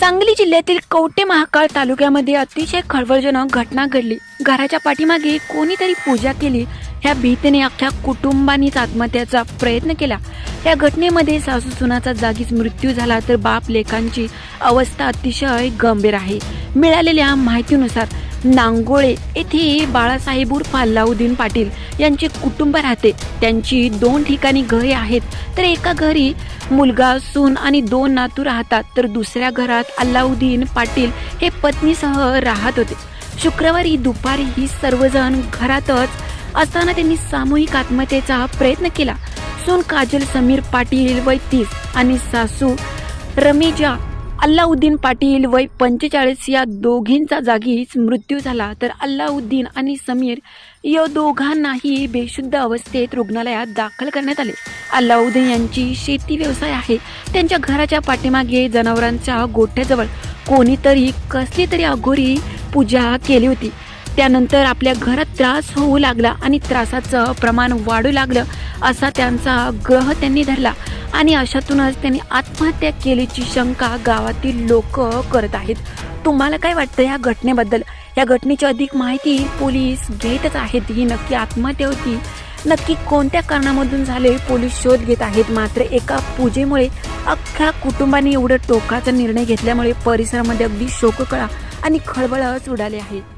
सांगली जिल्ह्यातील कवटे महाकाळ तालुक्यामध्ये अतिशय खळबळजनक घटना घडली. घराच्या पाठीमागे कोणीतरी पूजा केली. ह्या भीतीने अख्ख्या कुटुंबानीच आत्महत्याचा प्रयत्न केला. या घटनेमध्ये सासू सुनाचा जागीच मृत्यू झाला तर बाप लेखांची अवस्था अतिशय गंभीर आहे. मिळालेल्या माहितीनुसार नांगोळे येथे बाळासाहेब उर्फ अल्लाउद्दीन पाटील यांचे कुटुंब राहते. त्यांची दोन ठिकाणी घरे आहेत. तर एका घरी मुलगा सून आणि दोन नातू राहतात. तर दुसऱ्या घरात अल्लाउद्दीन पाटील हे पत्नीसह राहत होते. शुक्रवारी दुपारी ही सर्वजण घरातच असताना त्यांनी सामूहिक आत्महत्येचा प्रयत्न केला. सून काजल समीर पाटील वैतीस आणि सासू रमेजा अल्लाउद्दीन पाटील वय पंचेचाळीस या दोघींचा जागीच मृत्यू झाला. तर अल्लाउद्दीन आणि समीर या दोघांनाही बेशुद्ध अवस्थेत रुग्णालयात दाखल करण्यात आले. अल्लाउद्दीन यांची शेती व्यवसाय आहे. त्यांच्या घराच्या पाठीमागे जनावरांच्या गोठ्याजवळ कोणीतरी कसली तरी अघोरी पूजा केली होती. त्यानंतर आपल्या घरात त्रास होऊ लागला आणि त्रासाचं प्रमाण वाढू लागलं असा त्यांचा ग्रह त्यांनी धरला. आणि अशातूनच त्यांनी आत्महत्या केल्याची शंका गावातील लोक करत आहेत. तुम्हाला काय वाटतं या घटनेबद्दल? या घटनेची अधिक माहिती पोलीस घेतच आहेत. ही नक्की आत्महत्या होती. नक्की कोणत्या कारणामधून झाले? पोलीस शोध घेत आहेत. मात्र एका पूजेमुळे अख्ख्या कुटुंबाने एवढं टोकाचा निर्णय घेतल्यामुळे परिसरामध्ये अगदी शोककळा आणि खळबळच उडाले आहे.